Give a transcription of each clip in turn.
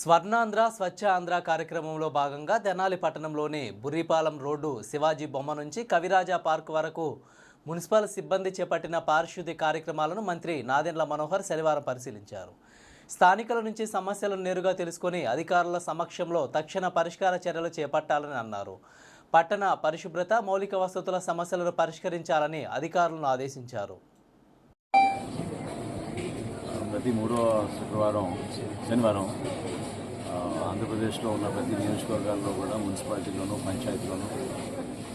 స్వర్ణాంధ్ర స్వచ్ఛ ఆంధ్ర కార్యక్రమంలో భాగంగా తెనాలి పట్టణంలోని బుర్రిపాలెం రోడ్డు శివాజీ బొమ్మ నుంచి కవిరాజా పార్క్ వరకు మున్సిపల్ సిబ్బంది చేపట్టిన పారిశుద్ధ్య కార్యక్రమాలను మంత్రి నాదెండ్ల మనోహర్ శనివారం పరిశీలించారు. స్థానికుల నుంచి సమస్యలను నేరుగా తెలుసుకొని అధికారుల సమక్షంలో తక్షణ పరిష్కార చర్యలు చేపట్టాలని అన్నారు. పట్టణ పరిశుభ్రత మౌలిక వసతుల సమస్యలను పరిష్కరించాలని అధికారులను ఆదేశించారు. ప్రతి మూడో శుక్రవారం శనివారం ఆంధ్రప్రదేశ్లో ఉన్న ప్రతి నియోజకవర్గాల్లో కూడా మున్సిపాలిటీలోనూ పంచాయతీలోనూ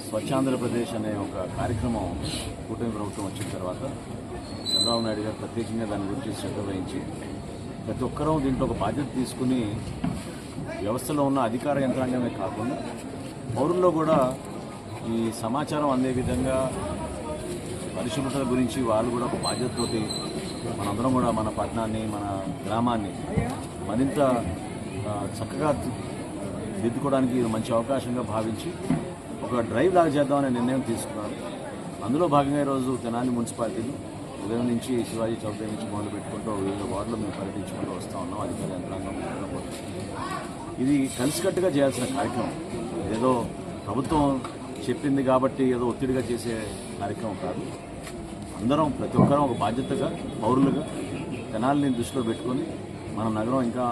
స్వచ్ఛాంధ్రప్రదేశ్ అనే ఒక కార్యక్రమం కూటమి ప్రభుత్వం వచ్చిన తర్వాత చంద్రబాబు నాయుడు గారు ప్రత్యేకంగా దాని గురించి శ్రద్ధ వహించి ప్రతి ఒక్కరూ దీంట్లో ఒక బాధ్యత తీసుకుని వ్యవస్థలో ఉన్న అధికార యంత్రాంగమే కాకుండా పౌరుల్లో కూడా ఈ సమాచారం అందే విధంగా పరిశుభ్రత గురించి వాళ్ళు కూడా ఒక బాధ్యతతోటి మనందరం కూడా మన పట్టణాన్ని మన గ్రామాన్ని మరింత చక్కగా దిద్దుకోవడానికి ఇది మంచి అవకాశంగా భావించి ఒక డ్రైవ్ లాగా చేద్దామనే నిర్ణయం తీసుకున్నారు. అందులో భాగంగా ఈరోజు తెనాలి మున్సిపాలిటీలు ఉదయం నుంచి శివాజీ చౌక్ నుంచి మొదలు పెట్టుకుంటూ వివిధ వార్డులు మేము పర్యటించుకుంటూ వస్తూ ఉన్నాం. అధికార యంత్రాంగం ఇది కలిసికట్టుగా చేయాల్సిన కార్యక్రమం. ఏదో ప్రభుత్వం చెప్పింది కాబట్టి ఏదో ఒత్తిడిగా చేసే కార్యక్రమం కాదు. అందరం ప్రతి ఒక్కరం ఒక బాధ్యతగా పౌరులుగా తెనాలిని దృష్టిలో పెట్టుకొని మన నగరం ఇంకా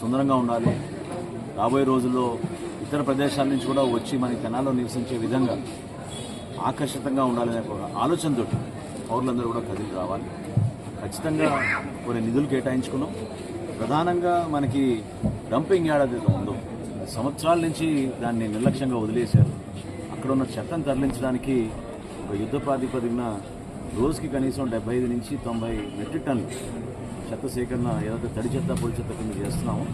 సుందరంగా ఉండాలి. రాబోయే రోజుల్లో ఇతర ప్రదేశాల నుంచి కూడా వచ్చి మన తెనాల్లో నివసించే విధంగా ఆకర్షితంగా ఉండాలనే ఒక ఆలోచనతో పౌరులందరూ కూడా కదిలి రావాలి. ఖచ్చితంగా కొన్ని నిధులు కేటాయించుకున్నాం. ప్రధానంగా మనకి డంపింగ్ యార్డ్ అది ఉందో సంవత్సరాల నుంచి దాన్ని నిర్లక్ష్యంగా వదిలేశారు. అక్కడ ఉన్న చెత్తను తరలించడానికి ఒక యుద్ధ ప్రాతిపదికన రోజుకి కనీసం డెబ్బై ఐదు నుంచి తొంభై మెట్రిక్ టన్నులు చెత్త సేకరణ ఏదైతే తడి చెత్త పొడి చెత్త కింద చేస్తున్నామో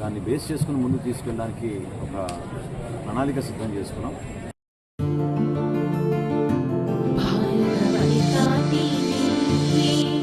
దాన్ని బేస్ చేసుకుని ముందుకు తీసుకెళ్ళడానికి ఒక ప్రణాళిక సిద్ధం చేసుకున్నాం.